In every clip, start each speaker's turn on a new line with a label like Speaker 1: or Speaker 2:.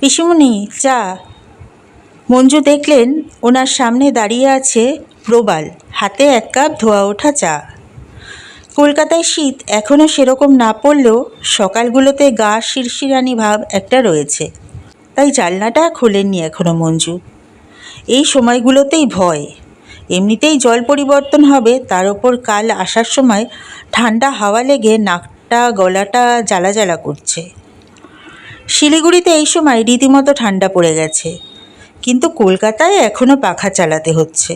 Speaker 1: পিসুমণি চা মঞ্জু দেখলেন ওনার সামনে দাঁড়িয়ে আছে প্রবাল, হাতে এক কাপ ধোয়া ওঠা চা। কলকাতায় শীত এখনও সেরকম না পড়লেও সকালগুলোতে গা শিরশিরানি ভাব একটা রয়েছে। তাই জানলাটা খোলেননি এখনও মঞ্জু। এই সময়গুলোতেই ভয়। এমনিতেই জল পরিবর্তন হবে, তার ওপর কাল আসার সময় ঠান্ডা হাওয়া লেগে নাকটা, গলাটা জ্বালা জ্বালা করছে। শিলিগুড়িতে এই সময় রীতিমতো ঠান্ডা পড়ে গেছে। কিন্তু কলকাতায় এখনও পাখা চালাতে হচ্ছে।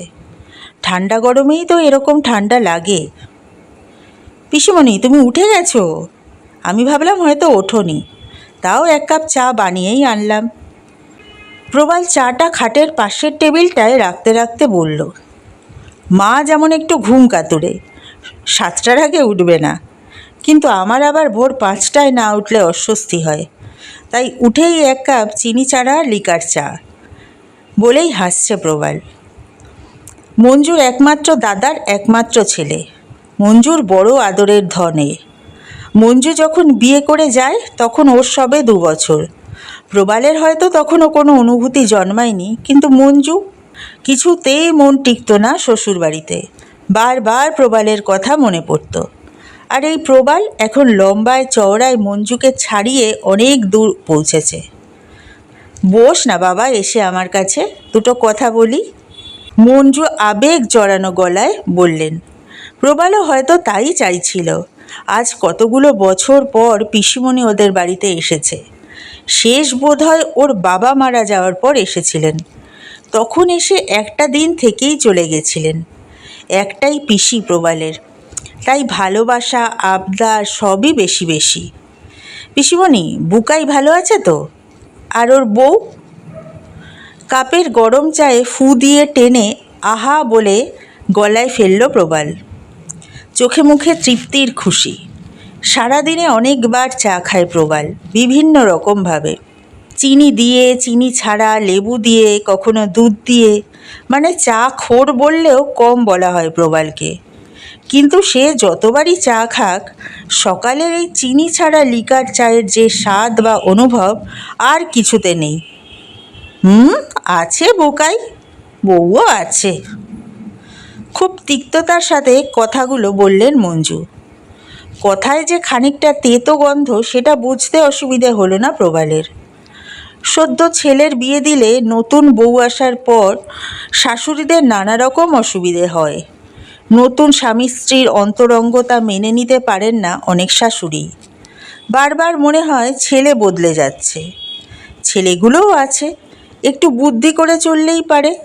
Speaker 1: ঠান্ডা গরমেই তো এরকম ঠান্ডা লাগে। পিসিমণি, তুমি উঠে গেছো? আমি ভাবলাম হয়তো ওঠোনি। তাও এক কাপ চা বানিয়েই আনলাম। প্রবাল চাটা খাটের পাশের টেবিলটায় রাখতে রাখতে বলল, মা যেমন একটু ঘুম কাতুরে, সাতটার আগে উঠবে না। কিন্তু আমার আবার ভোর পাঁচটায় না উঠলে অস্বস্তি হয়। তাই উঠেই এক কাপ চিনি চারা লিকার চা। বলেই হাসছে প্রবাল। মঞ্জুর একমাত্র দাদার একমাত্র ছেলে। মঞ্জুর বড় আদরের ধনে। মঞ্জু যখন বিয়ে করে যায়, তখন ওর সবে দু বছর। প্রবালের হয়তো তখনও কোনো অনুভূতি জন্মায়নি, কিন্তু মঞ্জু কিছুতেই মন টিকত না শ্বশুরবাড়িতে। বারবার প্রবালের কথা মনে পড়তো। আর এই প্রবাল এখন লম্বায় চওড়ায় মঞ্জুকে ছাড়িয়ে অনেক দূর পৌঁছেছে। বস না বাবা, এসে আমার কাছে। দুটো কথা বলি। মঞ্জু আবেগ জড়ানো গলায় বললেন, প্রবালও হয়তো তাই চাইছিল। আজ কতগুলো বছর পর পিসিমণি ওদের বাড়িতে এসেছে। শেষ বোধহয় ওর বাবা মারা যাওয়ার পর এসেছিলেন। তখন এসে একটা দিন থেকেই চলে গেছিলেন। একটাই পিসি প্রবালের। তাই ভালোবাসা, আবদার সবই বেশি বেশি। পিসিমণি, বুকাই ভালো আছে তো? আর ওর বউ? কাপের গরম চায়ে ফু দিয়ে টেনে আহা বলে গলায় ফেলল প্রবাল। চোখে মুখে তৃপ্তির খুশি। সারাদিনে অনেকবার চা খায় প্রবাল, বিভিন্ন রকমভাবে চিনি দিয়ে, চিনি ছাড়া, লেবু দিয়ে, কখনো দুধ দিয়ে মানে চা খোর বললেও কম বলা হয় প্রবালকে। কিন্তু সে যতবারই চা খাক, সকালের এই চিনি ছাড়া লিকার চায়ের যে স্বাদ বা অনুভব আর কিছুতে নেই। হুম, আছে বোকাই, বউও আছে। খুব তিক্ততার সাথে কথাগুলো বললেন মঞ্জু। কথায় যে খানিকটা তেতো গন্ধ, সেটা বুঝতে অসুবিধে হলো না প্রবালের। সদ্য ছেলের বিয়ে দিলে নতুন বউ আসার পর শাশুড়িদের নানা রকম অসুবিধে হয়। নতুন স্বামী স্ত্রীর অন্তরঙ্গতা মেনে নিতে পারেন না অনেক শাশুড়ি। বারবার মনে হয় ছেলে বদলে যাচ্ছে। ছেলেগুলোও আছে, একটু বুদ্ধি করে চললেই পারে।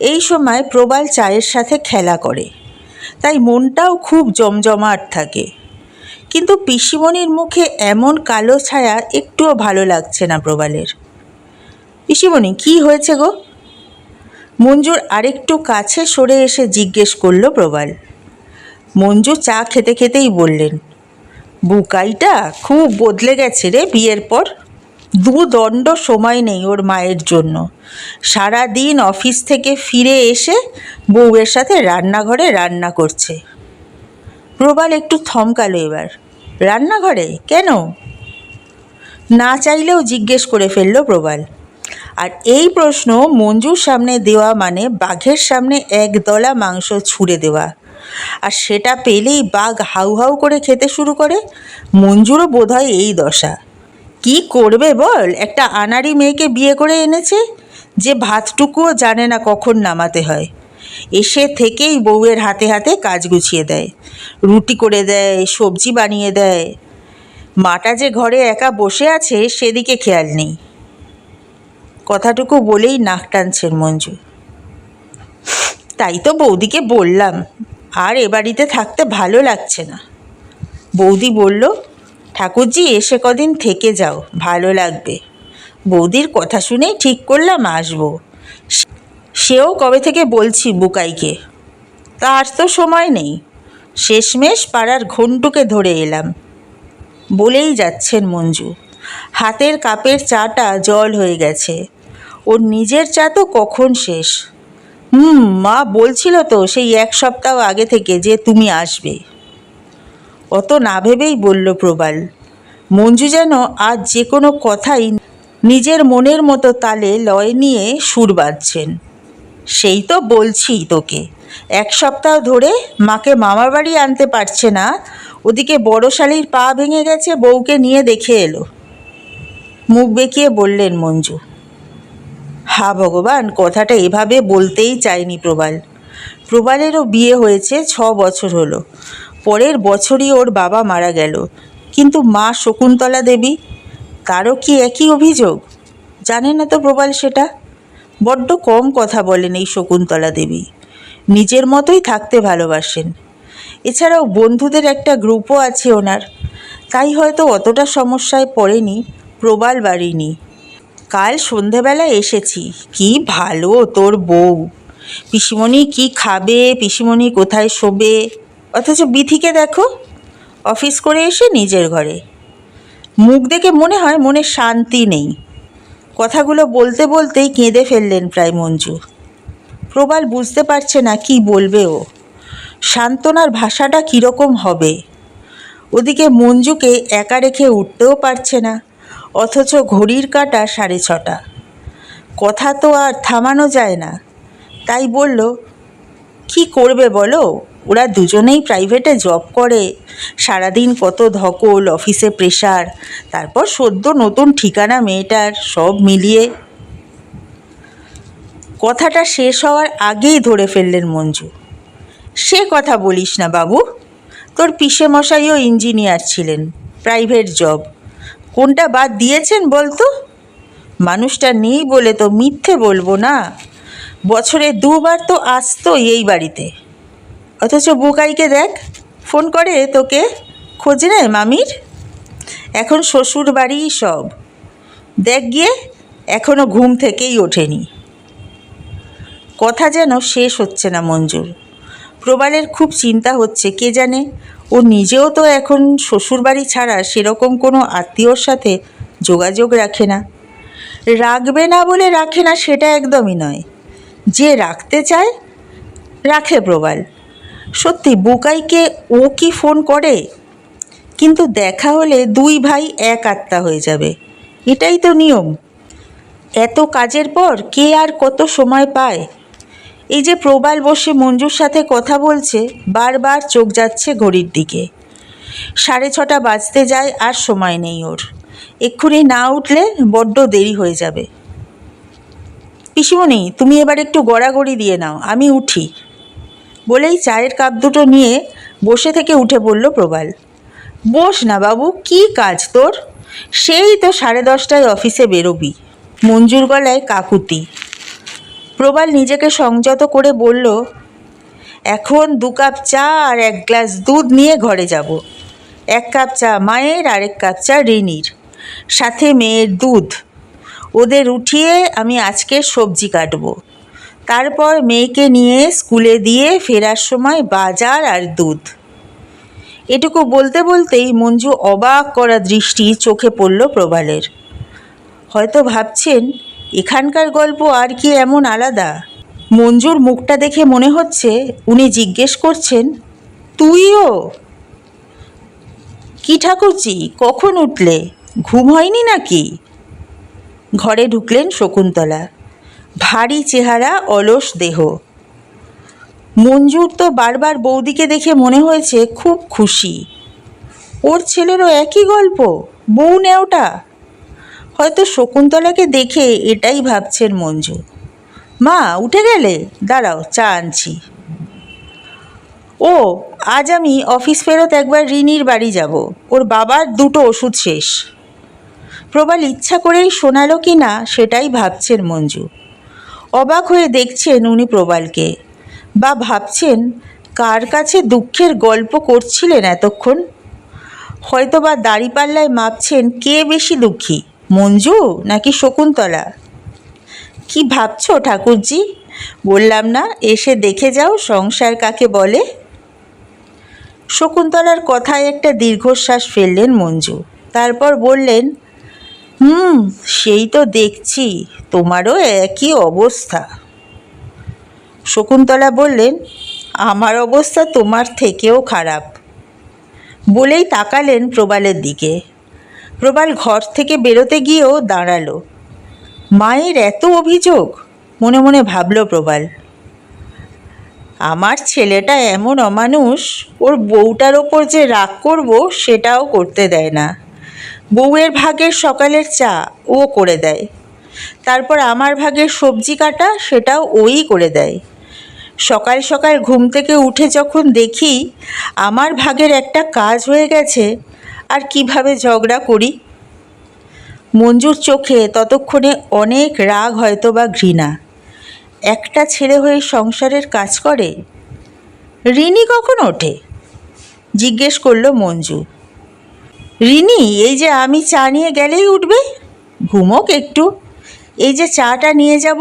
Speaker 1: এই সময় প্রবাল চায়ের সাথে খেলা করে। তাই মনটাও খুব জমজমাট থাকে। কিন্তু পিসিমণির মুখে এমন কালো ছায়া একটুও ভালো লাগছে না প্রবালের। পিসিমণি, কি হয়েছে গো? মঞ্জুর আরেকটু কাছে সরে এসে জিজ্ঞেস করল প্রবাল। মঞ্জু চা খেতে খেতেই বললেন, বুকাইটা খুব বদলে গেছে রে বিয়ের পর। দু দণ্ড সময় নেই ওর মায়ের জন্য। সারা দিন অফিস থেকে ফিরে এসে বউয়ের সাথে রান্নাঘরে রান্না করছে। প্রবাল একটু থমকালো এবার, রান্নাঘরে? কেন? না চাইলেও জিজ্ঞেস করে ফেলল প্রবাল। আর এই প্রশ্ন মঞ্জুর সামনে দেওয়া মানে বাঘের সামনে এক দলা মাংস ছুঁড়ে দেওয়া। আর সেটা পেলেই বাঘ হাউ হাউ করে খেতে শুরু করে। মঞ্জুরও বোধহয় এই দশা। কি করবে বল? একটা আনাড়ি মেয়েকে বিয়ে করে এনেছে, যে ভাতটুকুও জানে না কখন নামাতে হয়। এসে থেকেই বউয়ের হাতে হাতে কাজ গুছিয়ে দেয়। রুটি করে দেয়, সবজি বানিয়ে দেয়। মাটা যে ঘরে একা বসে আছে, সেদিকে খেয়াল নেই। কথাটুকু বলেই নাক টানছেন মঞ্জু। তাই তো বৌদিকে বললাম, আর এ বাড়িতে থাকতে ভালো লাগছে না। বৌদি বলল, ঠাকুরজি, এসে কদিন থেকে যাও, ভালো লাগবে। বৌদির কথা শুনেই ঠিক করলাম আসব। সেও কবে থেকে বলছি বুকাইকে? তার তো সময় নেই। শেষমেশ পাড়ার ঘন্টুকে ধরে এলাম। বলেই যাচ্ছেন মঞ্জু। হাতের কাপের চাটা জল হয়ে গেছে। ওর নিজের চা তো কখন শেষ? হুম, মা বলছিল তো সেই এক সপ্তাহ আগে থেকে যে তুমি আসবে। অত না ভেবেই বলল প্রবাল। মঞ্জু যেন আজ যে কোনো কথাই নিজের মনের মতো তালে লয় নিয়ে সুর বাঁধছেন। সেই তো বলছি তোকে, এক সপ্তাহ ধরে মাকে মামার বাড়ি আনতে পারছে না, ওদিকে বড় শালির পা ভেঙে গেছে, বউকে নিয়ে দেখে এলো। মুখ বেঁকিয়ে বললেন মঞ্জু হা ভগবান, কথাটা এভাবে বলতেই চায়নি প্রবাল। প্রবালেরও বিয়ে হয়েছে ছ বছর হলো। পরের বছরই ওর বাবা মারা গেল। কিন্তু মা শকুন্তলা দেবী, তারও কি একই অভিযোগ? জানে না তো প্রবাল সেটা। বড্ড কম কথা বলেন এই শকুন্তলা দেবী। নিজের মতোই থাকতে ভালোবাসেন। এছাড়াও বন্ধুদের একটা গ্রুপও আছে ওনার। তাই হয়তো অতটা সমস্যায় পড়েনি, প্রবাল বাড়িনি। কাল সন্ধেবেলা এসেছি। কি ভালো তোর বউ। পিসিমণি কি খাবে? পিসিমণি কোথায় শোবে? অথচ বিথিকে দেখো, অফিস করে এসে নিজের ঘরে। মুখ দেখে মনে হয় মনে শান্তি নেই। কথাগুলো বলতে বলতেই কেঁদে ফেললেন প্রায় মঞ্জু। প্রবাল বুঝতে পারছে না কি বলবে ও। সান্ত্বনার ভাষাটা কীরকম হবে? ওদিকে মঞ্জুকে একা রেখে উঠতেও পারছে না। অথচ ঘড়ির কাটা সাড়ে ছটা। কথা তো আর থামানো যায় না। তাই বলল, কি করবে বলো? ওরা দুজনেই প্রাইভেটে জব করে। সারাদিন কত ধকল অফিসে প্রেশার তারপর সদ্য নতুন ঠিকানা মেয়েটার সব মিলিয়ে। কথাটা শেষ হওয়ার আগেই ধরে ফেললেন মঞ্জু। সে কথা বলিস না বাবু। তোর পিসে মশাইও ইঞ্জিনিয়ার ছিলেন প্রাইভেট জব কোনটা বাদ দিয়েছেন বলতো? মানুষটা নেই বলে তো মিথ্যে বলব না। বছরে দুবার তো আসতো এই বাড়িতে। অথচ বুকাইকে দেখ, ফোন করে তোকে, খোঁজ নেয় মামির? এখন শ্বশুর বাড়িই সব। দেখ গিয়ে এখনও ঘুম থেকেই ওঠেনি। কথা যেন শেষ হচ্ছে না মঞ্জুর। প্রবালের খুব চিন্তা হচ্ছে, কে জানে? ও নিজেও তো এখন শ্বশুরবাড়ি ছাড়া সেরকম কোনো আত্মীয়র সাথে যোগাযোগ রাখে না। রাখবে না বলে রাখে না সেটা একদমই নয়। যে রাখতে চায়, রাখে প্রবাল। সত্যি, বুকাইকে ও কি ফোন করে? কিন্তু দেখা হলে দুই ভাই এক আত্মা হয়ে যাবে। এটাই তো নিয়ম। এত কাজের পর কে আর কত সময় পায়? এই যে প্রবাল বসে মঞ্জুর সাথে কথা বলছে, বারবার চোখ যাচ্ছে ঘড়ির দিকে। সাড়ে ছটা বাজতে যায় আর সময় নেই ওর। এক্ষুনি না উঠলে বড্ড দেরি হয়ে যাবে। পিসিমণি, তুমি এবার একটু গড়াগড়ি দিয়ে নাও, আমি উঠি। বলেই চায়ের কাপ দুটো নিয়ে বসে থেকে উঠে পড়ল প্রবাল। বস না বাবু, কি কাজ তোর? সেই তো সাড়ে দশটায় অফিসে বেরোবি। মঞ্জুর গলায় কাকুতি। প্রবাল নিজেকে সংযত করে বলল, এখন দু কাপ চা আর এক গ্লাস দুধ নিয়ে ঘরে যাব। এক কাপ চা মায়ের আর এক কাপ চা রিনির। সাথে মেয়ের দুধ। ওদের উঠিয়ে আমি আজকে সবজি কাটবো। তারপর মেয়েকে নিয়ে স্কুলে দিয়ে ফেরার সময় বাজার আর দুধ। এটুকু বলতে বলতেই মঞ্জু অবাক করা দৃষ্টি চোখে পড়ল প্রবালের। হয়তো ভাবছেন এখানকার গল্প আর কি এমন আলাদা? মঞ্জুর মুখটা দেখে মনে হচ্ছে উনি জিজ্ঞেস করছেন, তুইও? কি ঠাকুরজি, কখন উঠলে? ঘুম হয়নি নাকি? ঘরে ঢুকলেন শকুন্তলা। ভারী চেহারা, অলস দেহ। মঞ্জুর তো বারবার বৌদিকে দেখে মনে হয়েছে খুব খুশি। ওর ছেলেরও একই গল্প? বউ নেওটা? হয়তো শকুন্তলাকে দেখে এটাই ভাবছেন মঞ্জু। মা, উঠে গেলে? দাঁড়াও, চা আনছি। ও, আজ আমি অফিস ফেরত একবার রিনির বাড়ি যাব। ওর বাবার দুটো ওষুধ শেষ। প্রবাল ইচ্ছা করেই শোনালো কি না, সেটাই ভাবছেন মঞ্জু। অবাক হয়ে দেখছেন উনি প্রবালকে। বা ভাবছেন, কার কাছে দুঃখের গল্প করছিলেন এতক্ষণ? হয়তো বা দাড়িপাল্লায় মাপছেন কে বেশি দুঃখী? মঞ্জু নাকি শকুন্তলা? কি ভাবছ ঠাকুরজি? বললাম না, এসে দেখে যাও সংসার কাকে বলে। শকুন্তলার কথায় একটা দীর্ঘশ্বাস ফেললেন মঞ্জু। তারপর বললেন, হুম, সেই তো দেখছি, তোমারও একই অবস্থা। শকুন্তলা বললেন, আমার অবস্থা তোমার থেকেও খারাপ। বলেই তাকালেন প্রবালের দিকে। প্রবাল ঘর থেকে বেরোতে গিয়েও দাঁড়াল। মায়ের এত অভিযোগ? মনে মনে ভাবল প্রবাল। আমার ছেলেটা এমন অমানুষ, ওর বউটার ওপর যে রাগ করব সেটাও করতে দেয় না। বউয়ের ভাগের সকালের চা ও করে দেয়। তারপর আমার ভাগের সবজি কাটা সেটাও ওই করে দেয়। সকাল সকাল ঘুম থেকে উঠে যখন দেখি আমার ভাগের একটা কাজ হয়ে গেছে আর কীভাবে ঝগড়া করি? মঞ্জুর চোখে ততক্ষণে অনেক রাগ হয়তো বা ঘৃণা। একটা ছেলে হয়ে সংসারের কাজ করে? রিনি কখন ওঠে? জিজ্ঞেস করল মঞ্জু। রিনি, এই যে আমি চা নিয়ে গেলেই উঠবে? ঘুমোক একটু। এই যে চাটা নিয়ে যাব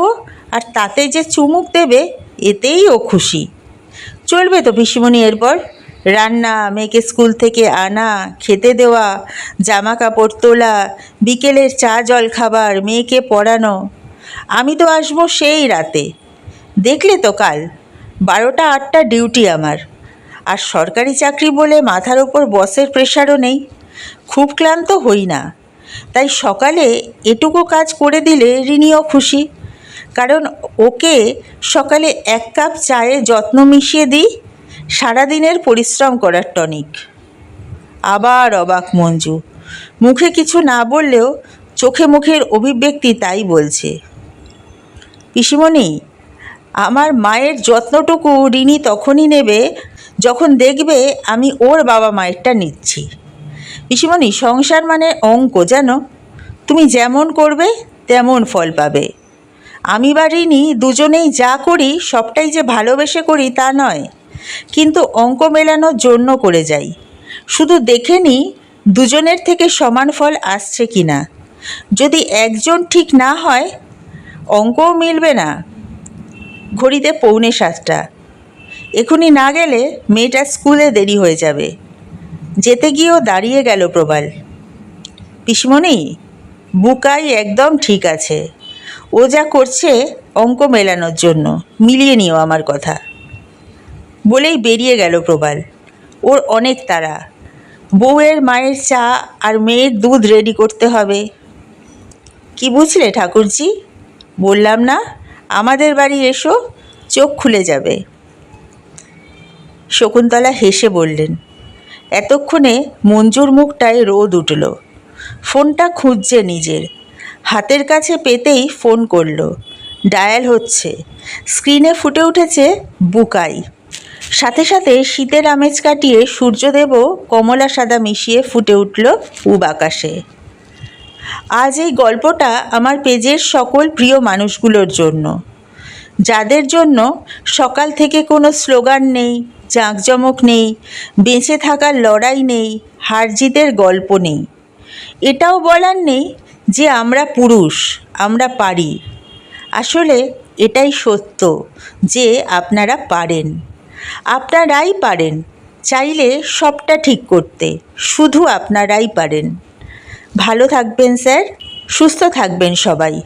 Speaker 1: আর তাতে যে চুমুক দেবে, এতেই ও খুশি। চলবে তো পিসিমণি এরপর? রান্না, মেয়েকে স্কুল থেকে আনা, খেতে দেওয়া জামা কাপড় তোলা, বিকেলের চা জল খাবার, মেয়েকে পড়ানো। আমি তো আসব সেই রাতে। দেখলে তো কাল, বারোটা আটটা ডিউটি আমার। আর সরকারি চাকরি বলে মাথার ওপর বসের প্রেশারও নেই। খুব ক্লান্ত হই না। তাই সকালে এটুকু কাজ করে দিলে রিনিও খুশি। কারণ ওকে সকালে এক কাপ চায়ে যত্ন মিশিয়ে দিই। সারাদিনের পরিশ্রম করার টনিক। আবার অবাক মঞ্জু। মুখে কিছু না বললেও চোখে মুখের অভিব্যক্তি তাই বলছে। পিসিমণি, আমার মায়ের যত্নটুকু ঋণী তখনই নেবে যখন দেখবে আমি ওর বাবা মায়েরটা নিচ্ছি। পিসিমণি, সংসার মানে অঙ্ক জানো? তুমি যেমন করবে, তেমন ফল পাবে। আমি বা ঋণী দুজনেই যা করি, সবটাই যে ভালোবেসে করি তা নয়। কিন্তু অঙ্ক মেলানোর জন্য করে যাই। শুধু দেখে নিই দুজনের থেকে সমান ফল আসছে কি না। যদি একজন ঠিক না হয়, অঙ্কও মিলবে না। ঘড়িতে পৌনে সাতটা। এখনই না গেলে মেয়েটা স্কুলে দেরি হয়ে যাবে। যেতে গিয়েও দাঁড়িয়ে গেল প্রবাল। পিসমণি, বুকাই একদম ঠিক আছে। ও যা করছে অঙ্ক মেলানোর জন্য, মিলিয়ে নিও আমার কথা। বলেই বেরিয়ে গেল প্রবাল। ওর অনেক তারা বউয়ের মায়ের চা আর মেয়ের দুধ রেডি করতে হবে। কি বুঝলে ঠাকুরজি? বললাম না, আমাদের বাড়ি এসো, চোখ খুলে যাবে। শকুন্তলা হেসে বললেন, এতক্ষণে মঞ্জুর মুখটায় রোদ উঠল। ফোনটা খুঁজছে নিজের। হাতের কাছে পেতেই ফোন করল, ডায়াল হচ্ছে। স্ক্রিনে ফুটে উঠেছে বুকাই। সাথে সাথে শীতের আমেজ কাটিয়ে সূর্যদেবও কমলা সাদা মিশিয়ে ফুটে উঠল পূব আকাশে। আজ এই গল্পটা আমার পেজের সকল প্রিয় মানুষগুলোর জন্য। যাদের জন্য সকাল থেকে কোনো স্লোগান নেই, জাঁকজমক নেই, বেঁচে থাকার লড়াই নেই, হার জিতের গল্প নেই। এটাও বলার নেই যে আমরা পুরুষ, আমরা পারি। আসলে এটাই সত্য যে আপনারা পারেন। আপনারাই পারেন। চাইলে সবটা ঠিক করতে। শুধু আপনারাই পারেন। ভালো থাকবেন, স্যার। সুস্থ থাকবেন সবাই।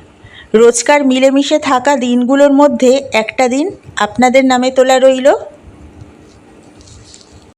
Speaker 1: রোজকার মিলেমিশে থাকা দিনগুলোর মধ্যে একটা দিন আপনাদের নামে তোলা রইল।